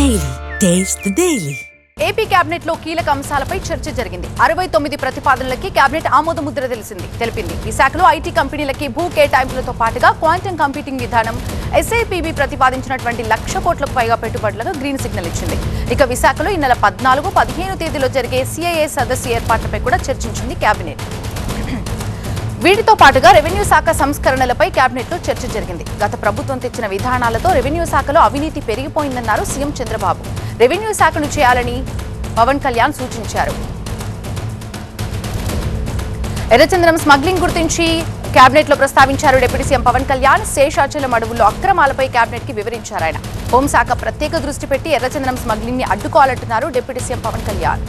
Daily taste daily AP కేబినెట్లో కీలక అంశాలపై చర్చ జరిగింది. అరవై తొమ్మిది ప్రతిపాదనలకి కేబినెట్ ఆమోద ముద్ర తెలిసింది. తెలిపింది. విశాఖలో ఐటీ కంపెనీలకి భూ కేటాయింపులతో పాటుగా క్వాంటమ్ కంప్యూటింగ్ విధానం ఎస్ఐపిబి ప్రతిపాదించినటువంటి లక్ష కోట్లకు పైగా పెట్టుబడులకు గ్రీన్ సిగ్నల్ ఇచ్చింది. ఇక విశాఖలో ఈ నెల పద్నాలుగు పదిహేను తేదీలో జరిగే సిఐఏ సదస్సు ఏర్పాట్లపై కూడా చర్చించింది కేబినెట్ వీటితో పాటుగా రెవెన్యూ శాఖ సంస్కరణలపై కేబినెట్లో చర్చ జరిగింది. గత ప్రభుత్వం తెచ్చిన విధానాలతో రెవెన్యూ శాఖలో అవినీతి పెరిగిపోయిందన్నారు సీఎం చంద్రబాబు. రెవెన్యూ శాఖను చేయాలని పవన్ కళ్యాణ్ సూచించారు. ఎర్రచంద్రం స్మగ్లింగ్ గుర్తించి కేబినెట్లో ప్రస్తావించారు డిప్యూటీ సీఎం పవన్ కళ్యాణ్. శేషాచలం అడవుల్లో అక్రమాలపై కేబినెట్కి వివరించారు ఆయన హోంశాఖ ప్రత్యేక దృష్టి పెట్టి ఎర్రచంద్రం స్మగ్లింగ్ని అడ్డుకోవాలంటున్నారు deputy CM Pawan Kalyan.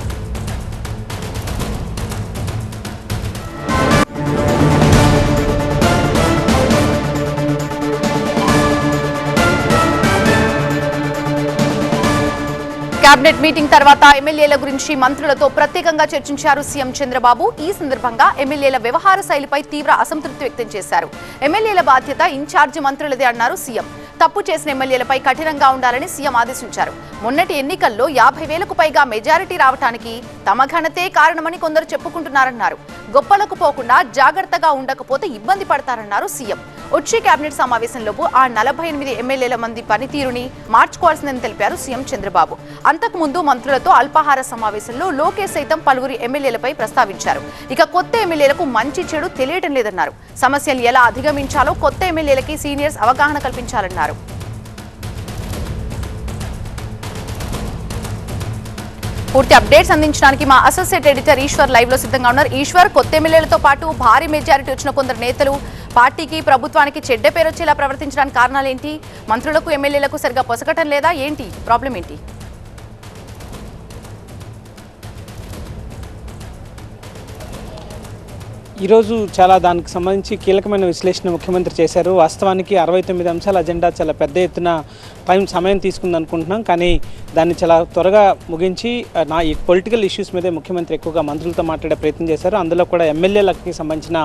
Cabinet meeting తర్వాత ఎమ్మెల్యేల గురించి మంత్రులతో ప్రత్యేకంగా చర్చించారు సీఎం చంద్రబాబు. ఈ సందర్భంగా ఎమ్మెల్యేల వ్యవహార శైలిపై తీవ్ర అసంతృప్తి వ్యక్తం చేశారు. ఎమ్మెల్యేల బాధ్యత ఇన్ఛార్జి మంత్రులదే అన్నారు సీఎం. తప్పు చేసిన ఎమ్మెల్యేలపై కఠినంగా ఉండాలని సీఎం ఆదేశించారు. మొన్నటి ఎన్నికల్లో యాభై వేలకు పైగా మెజారిటీ రావటానికి తమ ఘనతే కారణమని కొందరు చెప్పుకుంటున్నారన్నారు. గొప్పలకు పోకుండా జాగ్రత్తగా ఉండకపోతే ఇబ్బంది పడతారన్నారు సీఎం. వచ్చే కేబినెట్ సమావేశంలోపు ఆ నలభై ఎనిమిది ఎమ్మెల్యేల మంది పనితీరుని మార్చుకోవాల్సిందని తెలిపారు సీఎం చంద్రబాబు. అంతకుముందు మంత్రులతో అల్పాహార సమావేశంలో లోకేష్ సైతం పలువురు ఎమ్మెల్యేలపై ప్రస్తావించారు. ఇక కొత్త ఎమ్మెల్యేలకు మంచి చెడు తెలియటం లేదన్నారు. సమస్యలు ఎలా అధిగమించాలో కొత్త ఎమ్మెల్యేలకి సీనియర్స్ అవగాహన కల్పించాలన్నారు. పూర్తి అప్డేట్స్ అందించడానికి మా అసోసియేట్ ఎడిటర్ ఈశ్వర్ లైవ్లో సిద్ధంగా ఉన్నారు. ఈశ్వర్ కొత్త ఎమ్మెల్యేలతో పాటు భారీ మెజారిటీ వచ్చిన కొందరు నేతలు పార్టీకి ప్రభుత్వానికి చెడ్డ పేరు వచ్చేలా ప్రవర్తించడానికి కారణాలు ఏంటి? మంత్రులకు ఎమ్మెల్యేలకు సరిగా పొసగటం లేదా? ఏంటి? ప్రాబ్లం ఏంటి? ఈరోజు చాలా దానికి సంబంధించి కీలకమైన విశ్లేషణ ముఖ్యమంత్రి చేశారు. వాస్తవానికి అరవై తొమ్మిది అంశాల అజెండా చాలా పెద్ద ఎత్తున టైం సమయం తీసుకుంది అనుకుంటున్నాం కానీ దాన్ని చాలా త్వరగా ముగించి నా ఈ పొలిటికల్ ఇష్యూస్ మీదే ముఖ్యమంత్రి ఎక్కువగా మంత్రులతో మాట్లాడే ప్రయత్నం చేశారు. అందులో కూడా ఎమ్మెల్యేలకి సంబంధించిన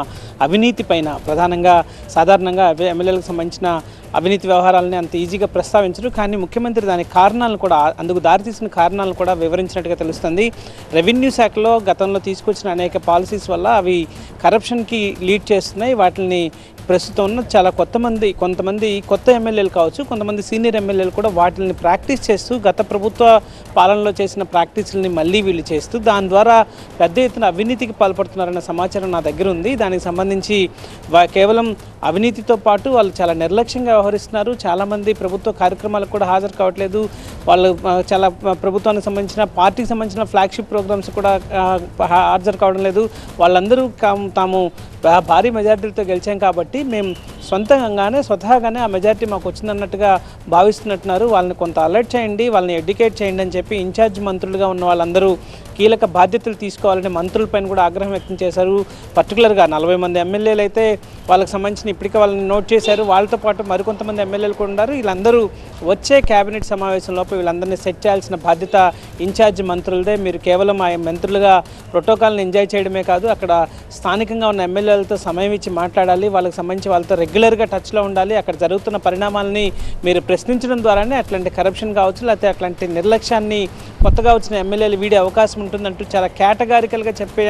అవినీతి పైన ప్రధానంగా సాధారణంగా అవే ఎమ్మెల్యేలకు సంబంధించిన అవినీతి వ్యవహారాలని అంత ఈజీగా ప్రస్తావించరు. కానీ ముఖ్యమంత్రి దాని కారణాలను కూడా అందుకు దారితీసిన కారణాలను కూడా వివరించినట్టుగా తెలుస్తుంది. రెవెన్యూ శాఖలో గతంలో తీసుకొచ్చిన అనేక పాలసీస్ వల్ల అవి కరప్షన్కి లీడ్ చేస్తున్నాయి. వాటిని ప్రస్తుతం ఉన్న చాలా కొత్త మంది కొంతమంది కొత్త ఎమ్మెల్యేలు కావచ్చు కొంతమంది సీనియర్ ఎమ్మెల్యేలు కూడా వాటిని ప్రాక్టీస్ చేస్తూ గత ప్రభుత్వ పాలనలో చేసిన ప్రాక్టీసులని మళ్ళీ వీళ్ళు చేస్తూ దాని ద్వారా పెద్ద ఎత్తున అవినీతికి పాల్పడుతున్నారన్న సమాచారం నా దగ్గర ఉంది. దానికి సంబంధించి కేవలం అవినీతితో పాటు వాళ్ళు చాలా నిర్లక్ష్యంగా వ్యవహరిస్తున్నారు. చాలామంది ప్రభుత్వ కార్యక్రమాలకు కూడా హాజరు కావట్లేదు. వాళ్ళు చాలా ప్రభుత్వానికి సంబంధించిన పార్టీకి సంబంధించిన ఫ్లాగ్షిప్ ప్రోగ్రామ్స్ కూడా హాజరు కావడం లేదు. వాళ్ళందరూ తాము భారీ మెజార్టీలతో గెలిచాం కాబట్టి మేము సొంతంగానే స్వతహాగానే ఆ మెజార్టీ మాకు వచ్చిందన్నట్టుగా భావిస్తున్నట్టున్నారు. వాళ్ళని కొంత అలర్ట్ చేయండి వాళ్ళని ఎడ్యుకేట్ చేయండి అని చెప్పి ఇన్ఛార్జ్ మంత్రులుగా ఉన్న వాళ్ళందరూ కీలక బాధ్యతలు తీసుకోవాలని మంత్రులపైన కూడా ఆగ్రహం వ్యక్తం చేశారు. పర్టికులర్గా నలభై మంది ఎమ్మెల్యేలు అయితే వాళ్ళకి సంబంధించిన ఇప్పటికే వాళ్ళని నోట్ చేశారు. వాళ్ళతో పాటు మరికొంతమంది ఎమ్మెల్యేలు కూడా ఉన్నారు. వీళ్ళందరూ వచ్చే కేబినెట్ సమావేశంలోపు వీళ్ళందరినీ సెట్ చేయాల్సిన బాధ్యత ఇన్ఛార్జ్ మంత్రులదే. మీరు కేవలం ఆ మంత్రులుగా ప్రోటోకాల్ని ఎంజాయ్ చేయడమే కాదు అక్కడ స్థానికంగా ఉన్న ఎమ్మెల్యేలతో సమయం ఇచ్చి మాట్లాడాలి వాళ్ళకి సంబంధించి వాళ్ళతో రెగ్యులర్గా టచ్లో ఉండాలి అక్కడ జరుగుతున్న పరిణామాలని మీరు ప్రశ్నించడం ద్వారానే అట్లాంటి కరప్షన్ కావచ్చు లేకపోతే అట్లాంటి నిర్లక్ష్యాన్ని కొత్తగా వచ్చిన ఎమ్మెల్యేలు వీడే అవకాశం ఉంటుందంటూ చాలా కేటగారికల్గా చెప్పే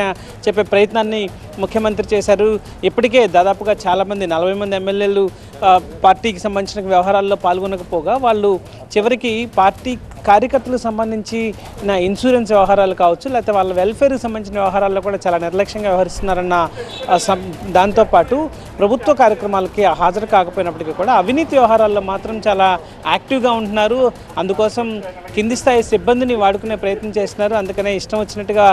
చెప్పే ప్రయత్నాన్ని ముఖ్యమంత్రి చేశారు. ఇప్పటికే దాదాపుగా చాలామంది నలభై మంది ఎమ్మెల్యేలు పార్టీకి సంబంధించిన వ్యవహారాల్లో పాల్గొనకపోగా వాళ్ళు చివరికి పార్టీ కార్యకర్తలకు సంబంధించి నా ఇన్సూరెన్స్ వ్యవహారాలు కావచ్చు లేకపోతే వాళ్ళ వెల్ఫేర్కి సంబంధించిన వ్యవహారాల్లో కూడా చాలా నిర్లక్ష్యంగా వ్యవహరిస్తున్నారన్న దాంతోపాటు ప్రభుత్వ కార్యక్రమాలకి హాజరు కాకపోయినప్పటికీ కూడా అవినీతి వ్యవహారాల్లో మాత్రం చాలా యాక్టివ్గా ఉంటున్నారు. అందుకోసం కింది స్థాయి సిబ్బందిని వాడుకునే ప్రయత్నం చేస్తున్నారు. అందుకనే ఇష్టం వచ్చినట్టుగా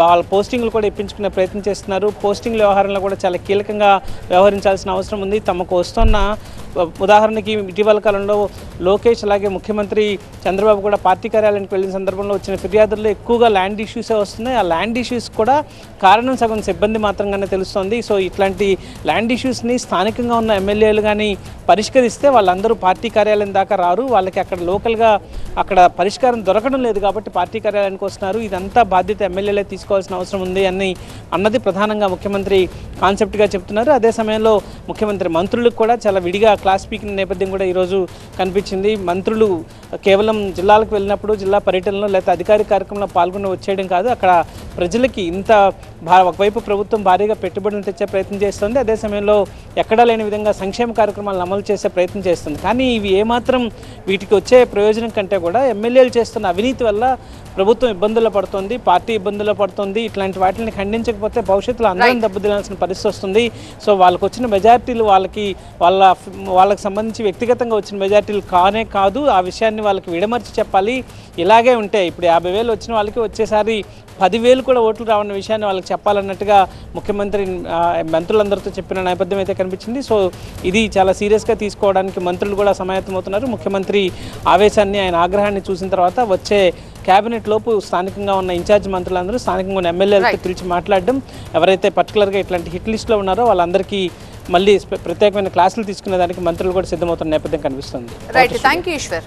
వాళ్ళ పోస్టింగ్లు కూడా ఇప్పించుకునే ప్రయత్నం చేస్తున్నారు. పోస్టింగ్ల వ్యవహారంలో కూడా చాలా కీలకంగా వ్యవహరించాల్సిన అవసరం ఉంది. తమకు వస్తున్న ఉదాహరణకి ఇటీవల కాలంలో లోకేష్ అలాగే ముఖ్యమంత్రి చంద్రబాబు కూడా పార్టీ కార్యాలయానికి వెళ్ళిన సందర్భంలో వచ్చిన ఫిర్యాదుల్లో ఎక్కువగా ల్యాండ్ ఇష్యూసే వస్తున్నాయి. ఆ ల్యాండ్ ఇష్యూస్ కూడా కారణం సగం సిబ్బంది మాత్రంగానే తెలుస్తోంది. సో ఇట్లాంటి ల్యాండ్ ఇష్యూస్ని స్థానికంగా ఉన్న ఎమ్మెల్యేలు కానీ పరిష్కరిస్తే వాళ్ళందరూ పార్టీ కార్యాలయం దాకా రారు. వాళ్ళకి అక్కడ లోకల్గా అక్కడ పరిష్కారం దొరకడం లేదు కాబట్టి పార్టీ కార్యాలయానికి వస్తున్నారు. ఇదంతా బాధ్యత ఎమ్మెల్యేలే తీసుకోవాల్సిన అవసరం ఉంది అని అన్నది ప్రధానంగా ముఖ్యమంత్రి కాన్సెప్ట్గా చెప్తున్నారు. అదే సమయంలో ముఖ్యమంత్రి మంత్రులకు కూడా చాలా విడిగా క్లాస్ స్పీకింగ్ నేపథ్యం కూడా ఈరోజు కనిపించింది. మంత్రులు కేవలం జిల్లాలకు వెళ్ళినప్పుడు జిల్లా పర్యటనలో లేకపోతే అధికారిక కార్యక్రమంలో పాల్గొని వచ్చేయడం కాదు. అక్కడ ప్రజలకి ఇంత ఒకవైపు ప్రభుత్వం భారీగా పెట్టుబడులు తెచ్చే ప్రయత్నం చేస్తుంది అదే సమయంలో ఎక్కడా లేని విధంగా సంక్షేమ కార్యక్రమాలను అమలు చేసే ప్రయత్నం చేస్తుంది. కానీ ఇవి ఏమాత్రం వీటికి వచ్చే ప్రయోజనం కంటే కూడా ఎమ్మెల్యేలు చేస్తున్న అవినీతి వల్ల ప్రభుత్వం ఇబ్బందుల్లో పడుతుంది పార్టీ ఇబ్బందుల్లో పడుతుంది. ఇట్లాంటి వాటిని ఖండించకపోతే భవిష్యత్తులో అందరం దెబ్బతినాల్సిన పరిస్థితి వస్తుంది. సో వాళ్ళకి వచ్చిన మెజార్టీలు వాళ్ళకి వాళ్ళ వాళ్ళకి సంబంధించి వ్యక్తిగతంగా వచ్చిన మెజార్టీలు కానే కాదు. ఆ విషయాన్ని వాళ్ళకి విడమర్చి చెప్పాలి. ఇలాగే ఉంటే ఇప్పుడు యాభై వేలు వచ్చిన వాళ్ళకి వచ్చేసారి పదివేలు కూడా ఓట్లు రావన్న విషయాన్ని వాళ్ళకి చెప్పాలన్నట్టుగా ముఖ్యమంత్రి మంత్రులందరితో చెప్పిన నేపథ్యం అయితే కనిపించింది. సో ఇది చాలా సీరియస్గా తీసుకోవడానికి మంత్రులు కూడా సమాయత్తమవుతున్నారు. ముఖ్యమంత్రి ఆవేశాన్ని ఆయన ఆగ్రహాన్ని చూసిన తర్వాత వచ్చే కేబినెట్ లోపు స్థానికంగా ఉన్న ఇన్ఛార్జ్ మంత్రులందరూ స్థానికంగా ఉన్న ఎమ్మెల్యేలతో పిలిచి మాట్లాడడం ఎవరైతే పర్టికులర్గా ఇట్లాంటి హిట్ లిస్ట్లో ఉన్నారో వాళ్ళందరికీ మళ్ళీ ప్రత్యేకమైన క్లాసులు తీసుకునే దానికి మంత్రులు కూడా సిద్ధమవుతున్న నేపథ్యం కనిపిస్తుంది. Right thank you Eshwar